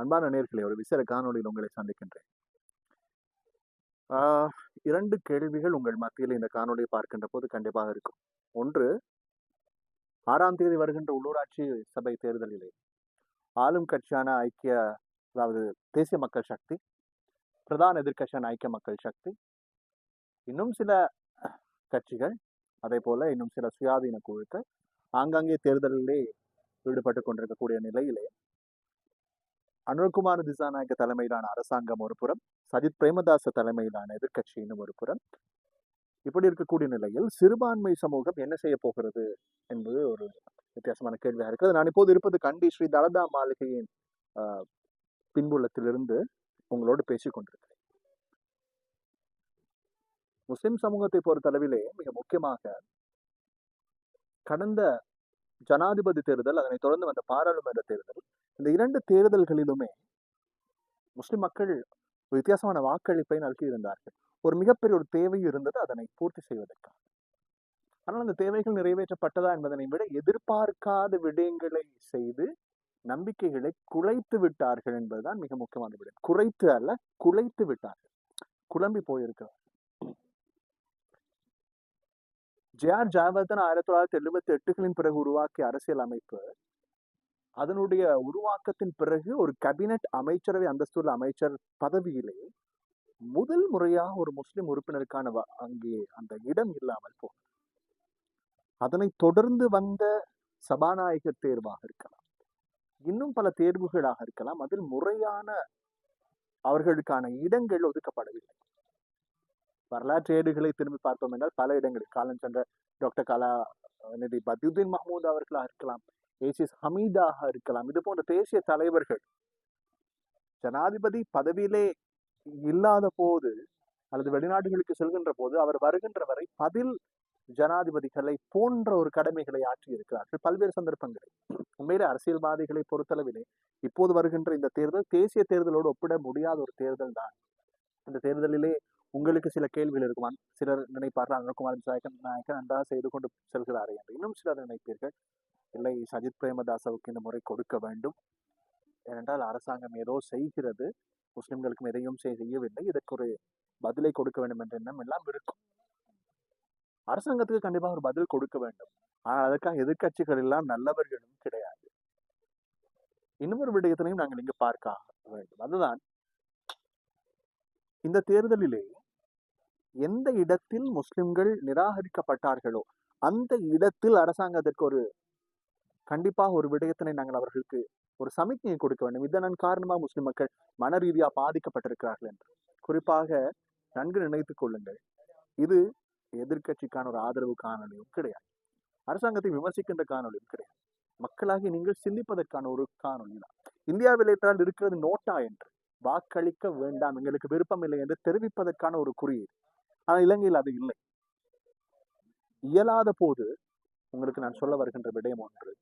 அன்பான நேர்களை ஒரு விசேட காணொலியில் உங்களை சந்திக்கின்றேன். ஆஹ், இரண்டு கேள்விகள் உங்கள் மத்தியில் இந்த காணொலியை பார்க்கின்ற போது கண்டிப்பாக இருக்கும். ஒன்று ஆறாம் தேதி வருகின்ற உள்ளூராட்சி சபை தேர்தலிலே ஆளும் கட்சியான ஐக்கிய அதாவது தேசிய மக்கள் சக்தி பிரதான எதிர்க்கட்சியான ஐக்கிய மக்கள் சக்தி இன்னும் சில கட்சிகள் அதே போல இன்னும் சில சுயாதீன குழுக்கள் ஆங்காங்கே தேர்தலிலே ஈடுபட்டு கொண்டிருக்கக்கூடிய நிலையிலே அனுர்குமார் திசாநாயக்க தலைமையிலான அரசாங்கம் ஒரு புறம் சஜித் பிரேமதாச தலைமையிலான எதிர்க்கட்சி ஒரு புறம். இப்படி இருக்கக்கூடிய நிலையில் சிறுபான்மை சமூகம் என்ன செய்ய போகிறது என்பது ஒரு வித்தியாசமான கேள்வியாக இருக்கிறது நான் இப்போது இருப்பது கண்டி ஸ்ரீ தலதா மாளிகையின் ஆஹ், பின்புலத்திலிருந்து உங்களோடு பேசிக் கொண்டிருக்கிறேன். முஸ்லிம் சமூகத்தை பொறுத்தளவிலே மிக முக்கியமாக கடந்த ஜனாதிபதி தேர்தல் அதனைத் தொடர்ந்து வந்த பாராளுமன்ற தேர்தல் இந்த இரண்டு தேர்தல்களிலுமே முஸ்லிம் மக்கள் ஒரு வித்தியாசமான வாக்களிப்பை நல்கியிருந்தார்கள். ஒரு மிகப்பெரிய ஒரு தேவை இருந்தது அதனை பூர்த்தி செய்வதற்காக. ஆனால் அந்த தேவைகள் நிறைவேற்றப்பட்டதா என்பதனை விட எதிர்பார்க்காத விடயங்களை செய்து நம்பிக்கைகளை குலைத்து விட்டார்கள் என்பதுதான் மிக முக்கியமான விடயம். குறைத்து அல்ல குலைத்து விட்டார்கள். குழம்பி போயிருக்கிறார் ஜே ஆர் ஜாவர்தன் ஆயிரத்தி தொள்ளாயிரத்தி எழுபத்தி எட்டுகளின் பிறகு உருவாக்கிய அரசியல் அமைப்பு அதனுடைய உருவாக்கத்தின் பிறகு ஒரு கேபினட் அமைச்சரவை அந்தஸ்துள்ள அமைச்சர் பதவியிலே முதல் முறையாக ஒரு முஸ்லிம் உறுப்பினருக்கான வ- அங்கே அந்த இடம் இல்லாமல் போனது. அதனைத் தொடர்ந்து வந்த சபாநாயகர் தேர்வாக இருக்கலாம். இன்னும் பல தேர்வுகளாக இருக்கலாம். அதில் முறையான அவர்களுக்கான இடங்கள் ஒதுக்கப்படவில்லை. வரலாற்று ஏடுகளை திரும்பி பார்த்தோம் என்றால் பல இடங்களில் காலம் சென்ற டாக்டர் கலா நிதி பதியுதீன் மஹமூத் அவர்களாக இருக்கலாம். ஏசிஸ் ஹமீதாக இருக்கலாம். இது போன்ற தேசிய தலைவர்கள் ஜனாதிபதி பதவியிலே இல்லாத போது அல்லது வெளிநாடுகளுக்கு செல்கின்ற போது அவர் வருகின்ற வரை பதில் ஜனாதிபதிகளை போன்ற ஒரு கடமைகளை ஆற்றி இருக்கிறார்கள் பல்வேறு சந்தர்ப்பங்களில். உண்மையிலே அரசியல்வாதிகளை பொறுத்தளவிலே இப்போது வருகின்ற இந்த தேர்தல் தேசிய தேர்தலோடு ஒப்பிட முடியாத ஒரு தேர்தல் தான். இந்த தேர்தலிலே உங்களுக்கு சில கேள்விகள் இருக்கும் சிலர் நினைப்பார்கள் அனுகுமார் நாயக்கன் நாயக்கன் நன்றாக செய்து கொண்டு செல்கிறாரே என்று. இன்னும் சிலர் நினைப்பீர்கள் இல்லை சஜித் பிரேமதாசவுக்கு இந்த முறை கொடுக்க வேண்டும். ஏனென்றால் அரசாங்கம் ஏதோ செய்கிறது. முஸ்லிம்களுக்கும் எதையும் செய்யவில்லை. இதற்கு ஒரு பதிலை கொடுக்க வேண்டும் என்ற எண்ணம் எல்லாம் இருக்கும். அரசாங்கத்துக்கு கண்டிப்பாக ஒரு பதில் கொடுக்க வேண்டும். ஆனால் அதற்காக எதிர்க்கட்சிகள் எல்லாம் நல்லவர்களும் கிடையாது. இன்னொரு விடயத்தினையும் நாங்கள் இங்கு பார்க்க வேண்டும். அதுதான் இந்த தேர்தலிலே எந்த இடத்தில் முஸ்லிம்கள் நிராகரிக்கப்பட்டார்களோ அந்த இடத்தில் அரசாங்கத்திற்கு ஒரு கண்டிப்பாக ஒரு விடயத்தினை நாங்கள் அவர்களுக்கு ஒரு சமிக்ஞை கொடுக்க வேண்டும். இதன் காரணமாக முஸ்லிம் மக்கள் மன ரீதியா பாதிக்கப்பட்டிருக்கிறார்கள் என்று. குறிப்பாக நன்கு நினைத்துக் கொள்ளுங்கள். இது எதிர்க்கட்சிக்கான ஒரு ஆதரவு காணொலியும் கிடையாது. அரசாங்கத்தை விமர்சிக்கின்ற காணொலியும் கிடையாது. மக்களாகி நீங்கள் சிந்திப்பதற்கான ஒரு காணொலி தான். இந்தியாவில் இருக்கிறது நோட்டா என்று. வாக்களிக்க வேண்டாம் எங்களுக்கு விருப்பம் இல்லை என்று தெரிவிப்பதற்கான ஒரு குறியீடு. ஆனால் இலங்கையில் அது இல்லை. இயலாத போது உங்களுக்கு நான் சொல்ல வருகின்ற விடயம் ஒன்று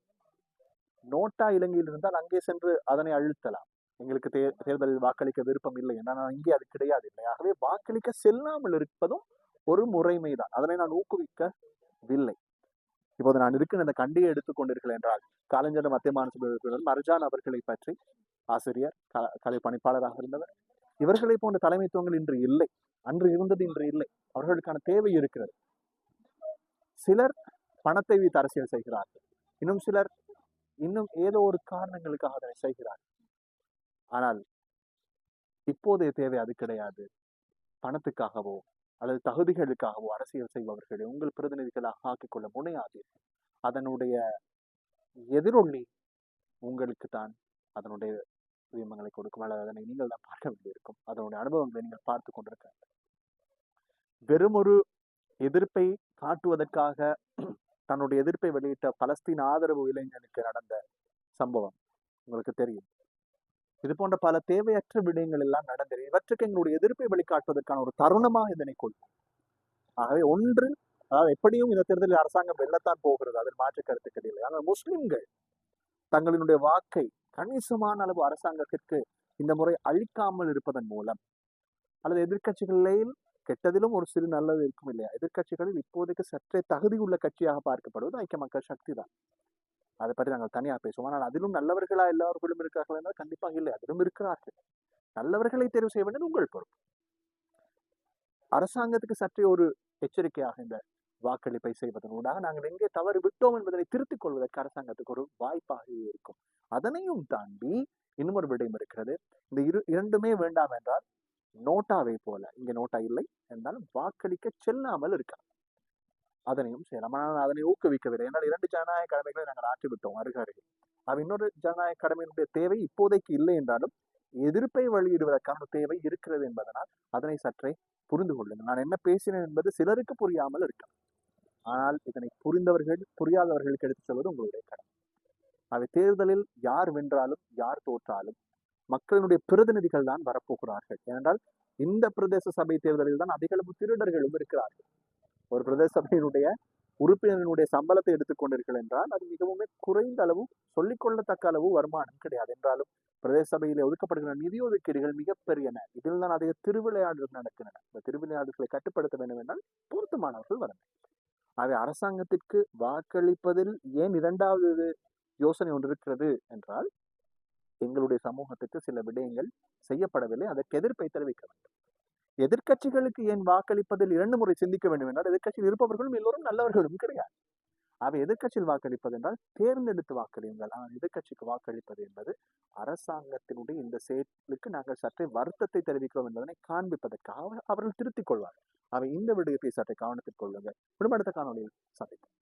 நோட்டா இலங்கையில் இருந்தால் அங்கே சென்று அதனை அழுத்தலாம். எங்களுக்கு தே தேர்தலில் வாக்களிக்க விருப்பம் இல்லை என்றால் இங்கே அது கிடையாது இல்லை. ஆகவே வாக்களிக்க செல்லாமல் இருப்பதும் ஒரு முறைமைதான். அதனை நான் ஊக்குவிக்கவில்லை. இப்போது நான் இருக்கிற இந்த கண்டியை எடுத்துக்கொண்டீர்கள் என்றால் காலஞ்சென்ற மத்திய மாநில உறுப்பினர் மர்ஜான் அவர்களை பற்றி ஆசிரியர் க- கலை பணிப்பாளராக இருந்தவர் இவர்களை போன்ற தலைமைத்துவங்கள் இன்று இல்லை. அன்று இருந்தது இன்று இல்லை. அவர்களுக்கான தேவை இருக்கிறது. சிலர் பணத்தை வைத்து அரசியல் செய்கிறார்கள். இன்னும் சிலர் இன்னும் ஏதோ ஒரு காரணங்களுக்காக அதனை செய்கிறார்கள் ஆனால் இப்போதைய தேவை அது கிடையாது. பணத்துக்காகவோ அல்லது தகுதிகளுக்காகவோ அரசியல் செய்பவர்களை உங்கள் பிரதிநிதிகளாக ஆக்கிக்கொள்ள முனையாதீர்கள் அதனுடைய எதிரொலி உங்களுக்கு தான். அதனுடைய வியமங்களை கொடுக்கும். அல்லது அதனை நீங்கள் தான் பார்க்க வேண்டியிருக்கும். அதனுடைய அனுபவங்களை நீங்கள் பார்த்து கொண்டிருக்க வெறும் ஒரு எதிர்ப்பை காட்டுவதற்காக தன்னுடைய எதிர்ப்பை வெளியிட்ட பலஸ்தீன் ஆதரவு இளைஞனுக்கு நடந்த சம்பவம். உங்களுக்கு தெரியும். இது போன்ற பல தேவையற்ற விடயங்கள் எல்லாம் நடந்தது. இவற்றுக்கு எங்களுடைய எதிர்ப்பை வெளிக்காட்டுவதற்கான ஒரு தருணமாக இதனை கொள்ளும் ஆகவே ஒன்று அதாவது எப்படியும் இந்த தேர்தலில் அரசாங்கம் வெல்லத்தான் போகிறது. அதில் மாற்று கருத்துக்கள் இல்லை. ஆனால் முஸ்லிம்கள் தங்களினுடைய வாக்கை கணிசமான அளவு அரசாங்கத்திற்கு இந்த முறை அழிக்காமல் இருப்பதன் மூலம் அல்லது எதிர்கட்சிகளில் கெட்டதிலும் ஒரு சிறு நல்லது இருக்கும் இல்லையா? எதிர்க்கட்சிகளில் இப்போதைக்கு சற்றே தகுதியுள்ள கட்சியாக பார்க்கப்படுவது ஐக்கிய மக்கள் சக்தி தான். அதை பற்றி நாங்கள் தனியா பேசுவோம். ஆனால் அதிலும் நல்லவர்களா எல்லாவர்களும் இருக்கார்கள் என்றால் கண்டிப்பாக இல்லை. அதிலும் இருக்கிறார்கள். நல்லவர்களை தேர்வு செய்ய வேண்டியது உங்கள் பொறுப்பு. அரசாங்கத்துக்கு சற்றே ஒரு எச்சரிக்கையாக இந்த வாக்களிப்பை செய்வதனூடாக நாங்கள் எங்கே தவறு விட்டோம் என்பதனை திருத்திக் கொள்வதற்கு அரசாங்கத்துக்கு ஒரு வாய்ப்பாக இருக்கும். அதனையும் தாண்டி இன்னும் ஒரு விடயம் இருக்கிறது. இந்த இரு இரண்டுமே வேண்டாம் என்றால் நோட்டாவை போல. இங்க நோட்டா இல்லை. என்றாலும் வாக்களிக்க செல்லாமல் இருக்கலாம் அதனையும் செய்யலாம். ஆனால் அதனை ஊக்குவிக்கவில்லை. என்றால் இரண்டு ஜனநாயக கடமைகளை நாங்கள் ஆற்றிவிட்டோம். அருக அருகே இன்னொரு ஜனநாயக கடமையினுடைய தேவை இப்போதைக்கு இல்லை என்றாலும் எதிர்ப்பை வெளியிடுவதற்கான தேவை இருக்கிறது என்பதனால் அதனை சற்றே புரிந்து கொள்ளுங்கள். நான் என்ன பேசினேன் என்பது சிலருக்கு புரியாமல் இருக்கலாம். ஆனால் இதனை புரிந்தவர்கள் புரியாதவர்களுக்கு எடுத்துச் சொல்வது உங்களுடைய கடமை. அவை தேர்தலில் யார் வென்றாலும் யார் தோற்றாலும் மக்களினுடைய பிரதிநிதிகள் தான் வரப்போகிறார்கள். ஏனென்றால் இந்த பிரதேச சபை தேர்தலில் தான் அதிகளவு திருடர்களும் இருக்கிறார்கள். ஒரு பிரதேச சபையினுடைய உறுப்பினரினுடைய சம்பளத்தை எடுத்துக்கொண்டீர்கள் என்றால் அது மிகவும் குறைந்த அளவு சொல்லிக்கொள்ளத்தக்க அளவு வருமானம் கிடையாது. என்றாலும் பிரதேச சபையிலே ஒதுக்கப்படுகிற நிதி ஒதுக்கீடுகள் மிகப்பெரியன. இதில் தான் அதிக திருவிளையாடல்கள் நடக்கின்றன. இந்த திருவிளையாடல்களை கட்டுப்படுத்த வேண்டும் என்றால் பொருத்தமானவர்கள் வர அவை அரசாங்கத்திற்கு வாக்களிப்பதில் ஏன் இரண்டாவது யோசனை ஒன்று இருக்கிறது என்றால் எங்களுடைய சமூகத்துக்கு சில விடயங்கள் செய்யப்படவில்லை. அதற்கு எதிர்ப்பை தெரிவிக்க வேண்டும். எதிர்க்கட்சிகளுக்கு ஏன் வாக்களிப்பதில் இரண்டு முறை சிந்திக்க வேண்டும் என்றால் எதிர்க்கட்சியில் இருப்பவர்களும் எல்லோரும் நல்லவர்களும் கிடையாது. அவை எதிர்க்கட்சியில் வாக்களிப்பது என்றால் தேர்ந்தெடுத்து வாக்களியுங்கள். ஆனால் எதிர்க்கட்சிக்கு வாக்களிப்பது என்பது அரசாங்கத்தினுடைய இந்த செயலுக்கு நாங்கள் சற்றே வருத்தத்தை தெரிவிக்கிறோம் என்பதனை காண்பிப்பதற்காக அவர்கள் திருத்திக் கொள்வார்கள். அவை இந்த விடயத்தை சற்றே கவனத்தில் கொள்ளுங்கள். விடுபடுத்த காணொலியில் சந்திப்போம்.